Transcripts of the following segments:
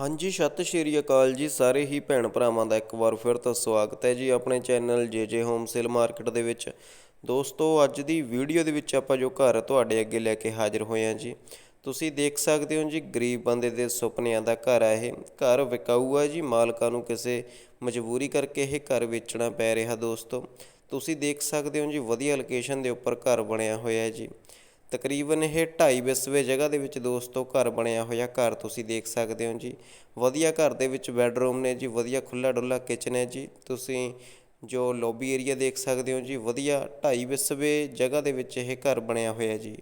ਹਾਂਜੀ, ਸਤਿ ਸ਼੍ਰੀ ਅਕਾਲ ਜੀ ਸਾਰੇ ਹੀ ਭੈਣ ਭਰਾਵਾਂ ਦਾ ਇੱਕ ਵਾਰ ਫਿਰ ਤੋਂ ਸਵਾਗਤ ਹੈ ਜੀ ਆਪਣੇ channel JJ home sale market ਦੇ ਵਿੱਚ। ਦੋਸਤੋ, ਅੱਜ ਦੀ ਵੀਡੀਓ ਦੇ ਵਿੱਚ ਆਪਾਂ ਜੋ ਘਰ ਤੁਹਾਡੇ ਅੱਗੇ ਲੈ ਕੇ ਹਾਜ਼ਰ ਹੋਏ ਹਾਂ ਜੀ, ਤੁਸੀਂ ਦੇਖ ਸਕਦੇ ਹੋ ਜੀ ਗਰੀਬ ਬੰਦੇ ਦੇ ਸੁਪਨਿਆਂ ਦਾ ਘਰ ਹੈ ਇਹ। ਘਰ ਵਿਕਾਊ ਹੈ ਜੀ, ਮਾਲਕਾਂ ਨੂੰ ਕਿਸੇ ਮਜਬੂਰੀ ਕਰਕੇ ਇਹ ਘਰ ਵੇਚਣਾ ਪੈ ਰਿਹਾ ਦੋਸਤੋ। ਤੁਸੀਂ ਦੇਖ ਸਕਦੇ ਹੋ ਜੀ ਵਧੀਆ ਲੋਕੇਸ਼ਨ ਦੇ ਉੱਪਰ ਘਰ ਬਣਿਆ ਹੋਇਆ ਹੈ ਜੀ। ਤਕਰੀਬਨ ਇਹ ਢਾਈ ਵਿਸਵੇ ਜਗ੍ਹਾ ਦੇ ਵਿੱਚ ਦੋਸਤੋ ਘਰ ਬਣਿਆ ਹੋਇਆ, ਘਰ ਤੁਸੀਂ ਦੇਖ ਸਕਦੇ ਹੋ ਜੀ। ਵਧੀਆ ਘਰ ਦੇ ਵਿੱਚ ਬੈੱਡਰੂਮ ਨੇ ਜੀ, ਵਧੀਆ ਖੁੱਲਾ ਡੁੱਲਾ ਕਿਚਨ ਹੈ ਜੀ। ਤੁਸੀਂ ਜੋ ਲੌਬੀ ਏਰੀਆ ਦੇਖ ਸਕਦੇ ਹੋ ਜੀ, ਵਧੀਆ ਢਾਈ ਵਿਸਵੇ ਜਗ੍ਹਾ ਦੇ ਵਿੱਚ ਇਹ ਘਰ ਬਣਿਆ ਹੋਇਆ ਜੀ।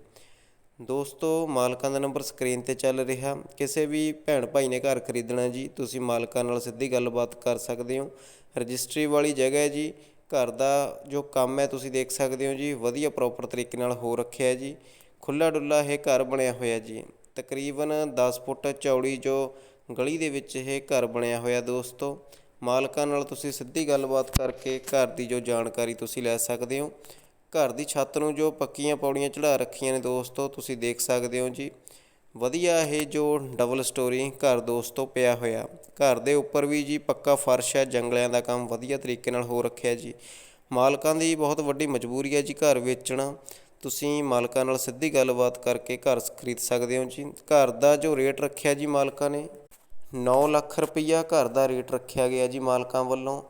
ਦੋਸਤੋ ਮਾਲਕਾਂ ਦਾ ਨੰਬਰ ਸਕਰੀਨ ਤੇ ਚੱਲ ਰਿਹਾ। ਕਿਸੇ ਵੀ ਭੈਣ ਭਾਈ ਨੇ ਘਰ ਖਰੀਦਣਾ ਜੀ, ਤੁਸੀਂ ਮਾਲਕਾਂ ਨਾਲ ਸਿੱਧੀ ਗੱਲਬਾਤ ਕਰ ਸਕਦੇ ਹੋ। ਰਜਿਸਟਰੀ ਵਾਲੀ ਜਗ੍ਹਾ ਹੈ ਜੀ। ਘਰ ਦਾ ਜੋ ਕੰਮ ਹੈ ਤੁਸੀਂ ਦੇਖ ਸਕਦੇ ਹੋ ਜੀ, ਵਧੀਆ ਪ੍ਰੋਪਰ ਤਰੀਕੇ ਨਾਲ ਹੋ ਰੱਖਿਆ ਜੀ। ਖੁੱਲ੍ਹਾ ਡੁੱਲਾ ਇਹ ਘਰ ਬਣਿਆ ਹੋਇਆ ਜੀ। ਤਕਰੀਬਨ 10 ਫੁੱਟ ਚੌੜੀ ਜੋ ਗਲੀ ਦੇ ਵਿੱਚ ਇਹ ਘਰ ਬਣਿਆ ਹੋਇਆ ਦੋਸਤੋ। ਮਾਲਕਾਂ ਨਾਲ ਤੁਸੀਂ ਸਿੱਧੀ ਗੱਲਬਾਤ ਕਰਕੇ ਘਰ ਦੀ ਜੋ ਜਾਣਕਾਰੀ ਤੁਸੀਂ ਲੈ ਸਕਦੇ ਹੋ। ਘਰ ਦੀ ਛੱਤ ਨੂੰ ਜੋ ਪੱਕੀਆਂ ਪੌੜੀਆਂ ਚੜਾ ਰੱਖੀਆਂ ਨੇ ਦੋਸਤੋ, ਤੁਸੀਂ ਦੇਖ ਸਕਦੇ ਹੋ ਜੀ। ਵਧੀਆ ਇਹ ਜੋ ਡਬਲ ਸਟੋਰੀ ਘਰ ਦੋਸਤੋ ਪਿਆ ਹੋਇਆ। ਘਰ ਦੇ ਉੱਪਰ ਵੀ ਜੀ ਪੱਕਾ ਫਰਸ਼ ਹੈ, ਜੰਗਲਿਆਂ ਦਾ ਕੰਮ ਵਧੀਆ ਤਰੀਕੇ ਨਾਲ ਹੋ ਰੱਖਿਆ ਜੀ। ਮਾਲਕਾਂ ਦੀ ਬਹੁਤ ਵੱਡੀ ਮਜਬੂਰੀ ਹੈ ਜੀ ਘਰ ਵੇਚਣਾ। ਤੁਸੀਂ ਮਾਲਕਾਂ ਨਾਲ ਸਿੱਧੀ ਗੱਲਬਾਤ ਕਰਕੇ ਘਰ ਖਰੀਦ ਸਕਦੇ ਹੋ ਜੀ। ਘਰ ਦਾ ਜੋ ਰੇਟ ਰੱਖਿਆ ਜੀ ਮਾਲਕਾਂ ਨੇ 9 ਲੱਖ ਰੁਪਈਆ ਘਰ ਦਾ ਰੇਟ ਰੱਖਿਆ ਗਿਆ ਜੀ ਮਾਲਕਾਂ ਵੱਲੋਂ।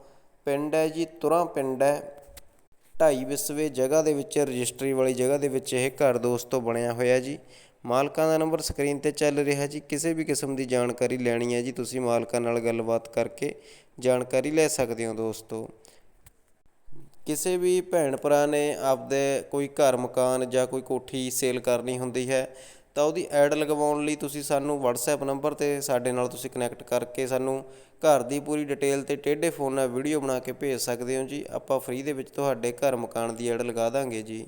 ਪਿੰਡ ਹੈ ਜੀ, ਤੁਰਾਂ ਪਿੰਡ ਹੈ। ਢਾਈ ਵਿਸਵੇ ਜਗ੍ਹਾ ਦੇ ਵਿੱਚ, ਰਜਿਸਟਰੀ ਵਾਲੀ ਜਗ੍ਹਾ ਦੇ ਵਿੱਚ ਇਹ ਘਰ ਦੋਸਤੋ ਬਣਿਆ ਹੋਇਆ ਜੀ। ਮਾਲਕਾਂ ਦਾ ਨੰਬਰ ਸਕਰੀਨ ਤੇ ਚੱਲ ਰਿਹਾ ਜੀ। ਕਿਸੇ ਵੀ ਕਿਸਮ ਦੀ ਜਾਣਕਾਰੀ ਲੈਣੀ ਹੈ ਜੀ, ਤੁਸੀਂ ਮਾਲਕਾਂ ਨਾਲ ਗੱਲਬਾਤ ਕਰਕੇ ਜਾਣਕਾਰੀ ਲੈ ਸਕਦੇ ਹੋ ਦੋਸਤੋ। ਕਿਸੇ ਵੀ ਭੈਣ ਭਰਾ ਨੇ ਆਪਦੇ ਕੋਈ ਘਰ ਮਕਾਨ ਜਾਂ ਕੋਈ ਕੋਠੀ ਸੇਲ ਕਰਨੀ ਹੁੰਦੀ ਹੈ ਤਾਂ ਉਹਦੀ ਐਡ ਲਗਵਾਉਣ ਲਈ ਤੁਸੀਂ ਸਾਨੂੰ ਵਟਸਐਪ ਨੰਬਰ ਤੇ ਸਾਡੇ ਨਾਲ ਤੁਸੀਂ ਕਨੈਕਟ ਕਰਕੇ ਸਾਨੂੰ ਘਰ ਦੀ ਪੂਰੀ ਡਿਟੇਲ ਤੇ ਟੇਢੇ ਫੋਨ ਨਾਲ ਵੀਡੀਓ ਬਣਾ ਕੇ ਭੇਜ ਸਕਦੇ ਹੋ ਜੀ। ਆਪਾਂ ਫ੍ਰੀ ਦੇ ਵਿੱਚ ਤੁਹਾਡੇ ਘਰ ਮਕਾਨ ਦੀ ਐਡ ਲਗਾ ਦਾਂਗੇ ਜੀ।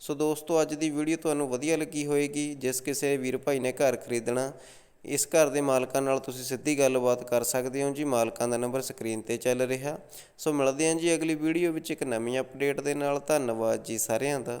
ਸੋ ਦੋਸਤੋ, ਅੱਜ ਦੀ ਵੀਡੀਓ ਤੁਹਾਨੂੰ ਵਧੀਆ ਲੱਗੀ ਹੋਏਗੀ, ਜਿਸ ਕਿਸੇ ਵੀਰ ਭਾਈ ਨੇ ਘਰ ਖਰੀਦਣਾ। ਇਸ ਘਰ ਦੇ ਮਾਲਕਾਂ ਨਾਲ ਤੁਸੀਂ ਸਿੱਧੀ ਗੱਲਬਾਤ ਕਰ ਸਕਦੇ ਹੋ ਜੀ। ਮਾਲਕਾਂ ਦਾ ਨੰਬਰ ਸਕਰੀਨ ਤੇ ਚੱਲ ਰਿਹਾ। ਸੋ ਮਿਲਦੇ ਹਾਂ ਜੀ ਅਗਲੀ ਵੀਡੀਓ ਵਿੱਚ ਇੱਕ ਨਵੀਂ ਅਪਡੇਟ ਦੇ ਨਾਲ। ਧੰਨਵਾਦ ਜੀ ਸਾਰਿਆਂ ਦਾ।